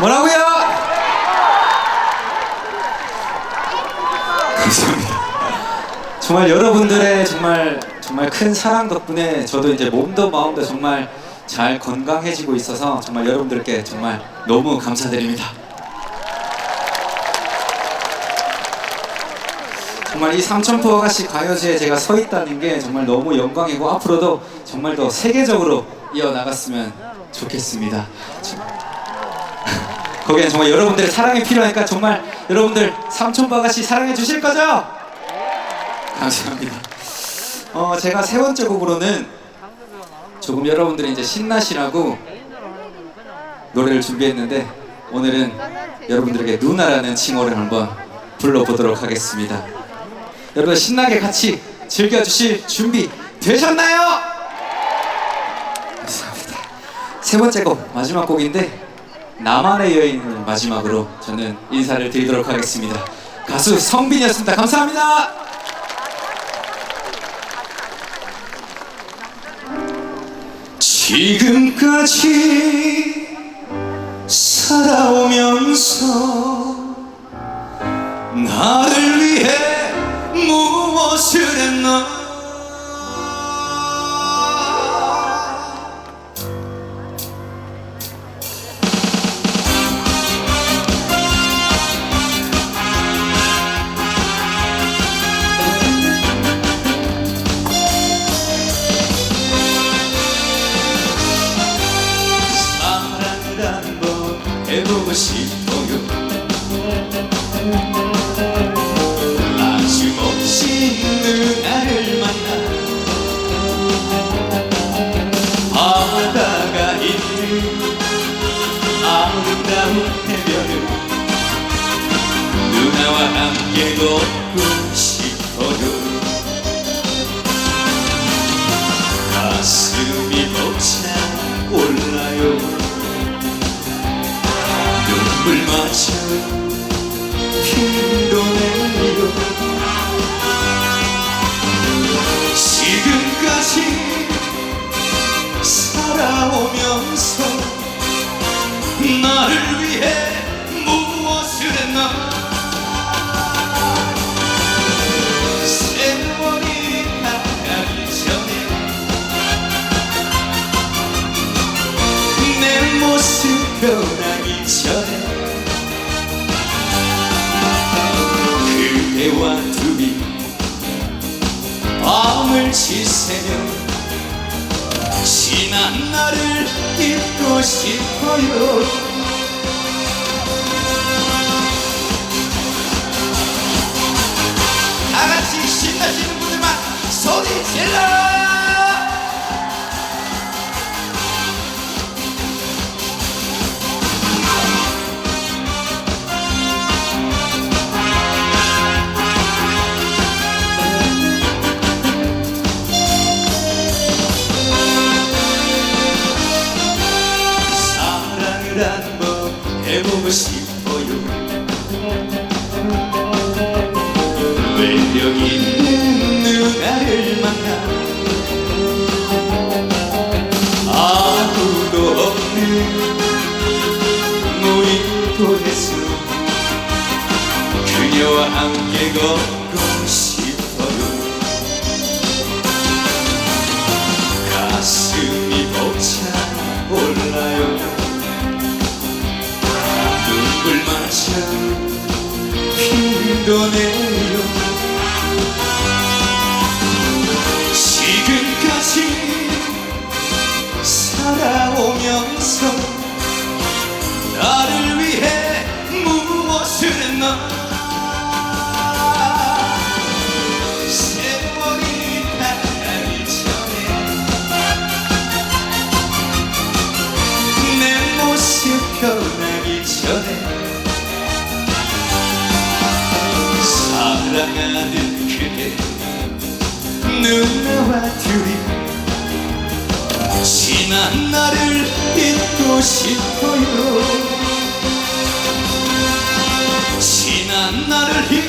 뭐라고요? 감사합니다. 정말 여러분들의 정말 정말 큰 사랑 덕분에 저도 이제 몸도 마음도 정말 잘 건강해지고 있어서 정말 여러분들께 정말 너무 감사드립니다. 정말 이 삼천포 아가씨 가요제에 제가 서 있다는 게 정말 너무 영광이고 앞으로도 정말 더 세계적으로 이어나갔으면 좋겠습니다. 거기에 정말 여러분들의 사랑이 필요하니까 정말 여러분들 삼촌바 같이 사랑해 주실 거죠? 감사합니다. 어 제가 세 번째 곡으로는 조금 여러분들이 이제 신나시라고 노래를 준비했는데 오늘은 여러분들에게 누나라는 칭호를 한번 불러보도록 하겠습니다. 여러분 신나게 같이 즐겨주실 준비 되셨나요? 감사합니다. 세 번째 곡 마지막 곡인데 나만의 여인을 마지막으로 저는 인사를 드리도록 하겠습니다. 가수 성빈이었습니다. 감사합니다. 지금까지 살아오면서 나를 위해 무엇을 했나 싶어요 멋진 누나를 만나. 바다가 있는 아름다운 해변을 누나와 함께 걷고 싶 지금까지 살아오면서 나를 위해 무엇을 했나? 세월이 가기 전에 내 모습 변하기 전 밤을 지새며 지난 날을 잊고 싶어요 사랑을 한번 해보고 싶어요. 매력 있는 누나를 만나 아무도 없는 놀이터에서 그녀와 함께 걷고 싶 피도내요. 지금까지 살아오면서 나를 위해 무엇을 했나? 세월이 가기 전에 내 모습 변하 누나와 둘이 지난 날을 잊고 싶어요. 지난 날을 잊고